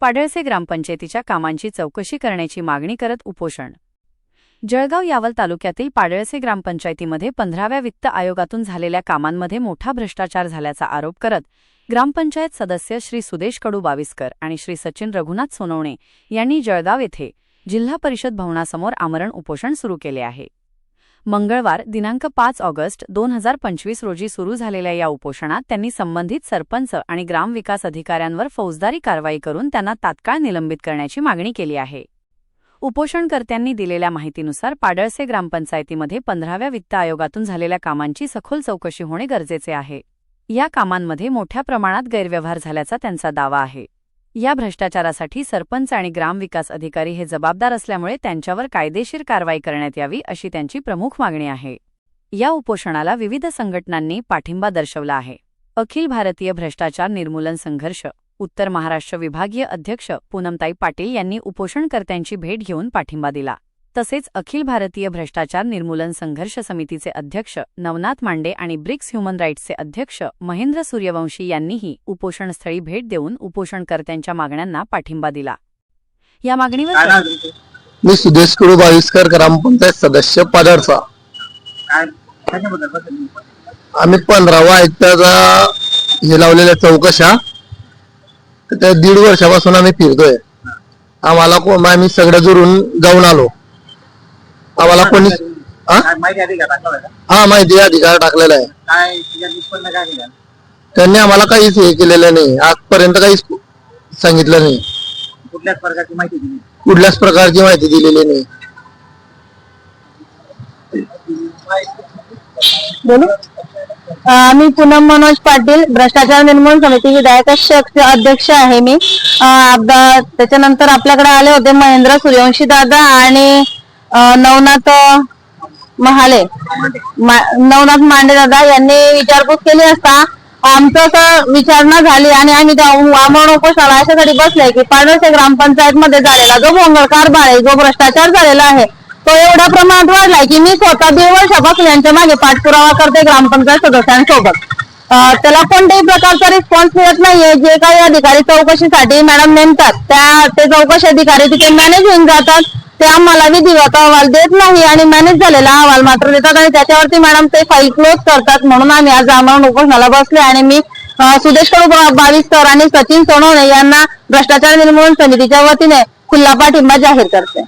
पाडळसे ग्रामपंचायतीच्या कामांची चौकशी करण्याची मागणी करत उपोषण. जळगाव यावल तालुक्यातील पाडळसे ग्रामपंचायतीमध्ये पंधराव्या वित्त आयोगातून झालेल्या कामांमध्ये मोठा भ्रष्टाचार झाल्याचा आरोप करत ग्रामपंचायत सदस्य श्री सुदेश कडू बाविस्कर आणि श्री सचिन रघुनाथ सोनवणे यांनी जळगाव येथे जिल्हा परिषद भवनासमोर आमरण उपोषण सुरू केले आहे. मंगळवार दिनांक पाच ऑगस्ट दोन हजार पंचवीस रोजी सुरू झालेल्या या उपोषणात त्यांनी संबंधित सरपंच आणि ग्रामविकास अधिकाऱ्यांवर फौजदारी कारवाई करून त्यांना तात्काळ निलंबित करण्याची मागणी केली आहे. उपोषणकर्त्यांनी दिलेल्या माहितीनुसार पाडळसे ग्रामपंचायतीमध्ये पंधराव्या वित्त आयोगातून झालेल्या कामांची सखोल चौकशी होणे गरजेचे आहे. या कामांमध्ये मोठ्या प्रमाणात गैरव्यवहार झाल्याचा त्यांचा दावा आहे. या भ्रष्टाचारासाठी सरपंच आणि ग्रामविकास अधिकारी हे जबाबदार असल्यामुळे त्यांच्यावर कायदेशीर कारवाई करण्यात यावी अशी त्यांची प्रमुख मागणी आहे. या उपोषणाला विविध संघटनांनी पाठिंबा दर्शवला आहे. अखिल भारतीय भ्रष्टाचार निर्मूलन संघर्ष उत्तर महाराष्ट्र विभागीय अध्यक्ष पूनमताई पाटील यांनी उपोषणकर्त्यांची भेट घेऊन पाठिंबा दिला. तसेच अखिल भारतीय भ्रष्टाचार निर्मूलन संघर्ष समितीचे अध्यक्ष नवनाथ मांडे आणि ब्रिक्स ह्युमन राईट्सचे अध्यक्ष महेंद्र सूर्यवंशी यांनीही उपोषणस्थळी भेट देऊन उपोषणकर्त्यांच्या मागण्यांना पाठिंबा दिला. या मागणीवर? मी सुदेश कडू बाविस्कर ग्रामपंचायत सदस्यबद्दल? आम्ही पंधरावा आयुक्ताचा हे लावलेल्या चौकशा. तर त्या दीड वर्षापासून आम्ही फिरतोय. आम्हाला कोण आम्ही सगळं जुरून जाऊन आलो. आम्हाला कोणी हा? माहिती? हा माहिती अधिकार टाकलेला आहे. काय तिच्या निष्पन्न काय केलं त्यांनी आम्हाला काहीच हे केलेलं नाही. आजपर्यंत काहीच सांगितलं नाही. कुठल्याच प्रकारची माहिती दिली कुठल्याच प्रकारची माहिती दिलेली नाही. बोलू? अं, मी पूनम मनोज पाटील भ्रष्टाचार निर्मूलन समिती विधायक पक्ष अध्यक्ष आहे मी. अं, त्याच्यानंतर आपल्याकडे आले होते महेंद्र सूर्यवंशी दादा आणि नवनाथ महाले. मा- नवनाथ मांडे दादा यांनी विचारपूस केली असता. आमचं तर विचारणा झाली आणि आम्ही त्या आमरण उपोषणाला अशासाठी बसले की पाडोशे ग्रामपंचायत मध्ये झालेला जो भोंगळ कारभार आहे जो भ्रष्टाचार झालेला आहे तो एवढ्या प्रमाणात वाढलाय की मी स्वतः दीड वर्षापासून यांच्या मागे पाठपुरावा करते ग्रामपंचायत सदस्यांसोबत. त्याला कोणत्याही प्रकारचा रिस्पॉन्स मिळत नाहीये. जे काही अधिकारी चौकशीसाठी मॅडम नेमतात त्या ते चौकशी अधिकारी तिथे मॅनेज होऊन जातात. ते आम्हाला विधिवत अहवाल देत नाही आणि मॅनेज झालेला अहवाल मात्र देतात आणि त्याच्यावरती मॅडम ते फाईल क्लोज करतात. म्हणून आम्ही आज आमरण उपोषणाला बसले आणि मी सुदेश कडू बा- आणि सचिन सोनवणे यांना भ्रष्टाचार निर्मूलन समितीच्या वतीने खुल्ला पाठिंबा जाहीर करते.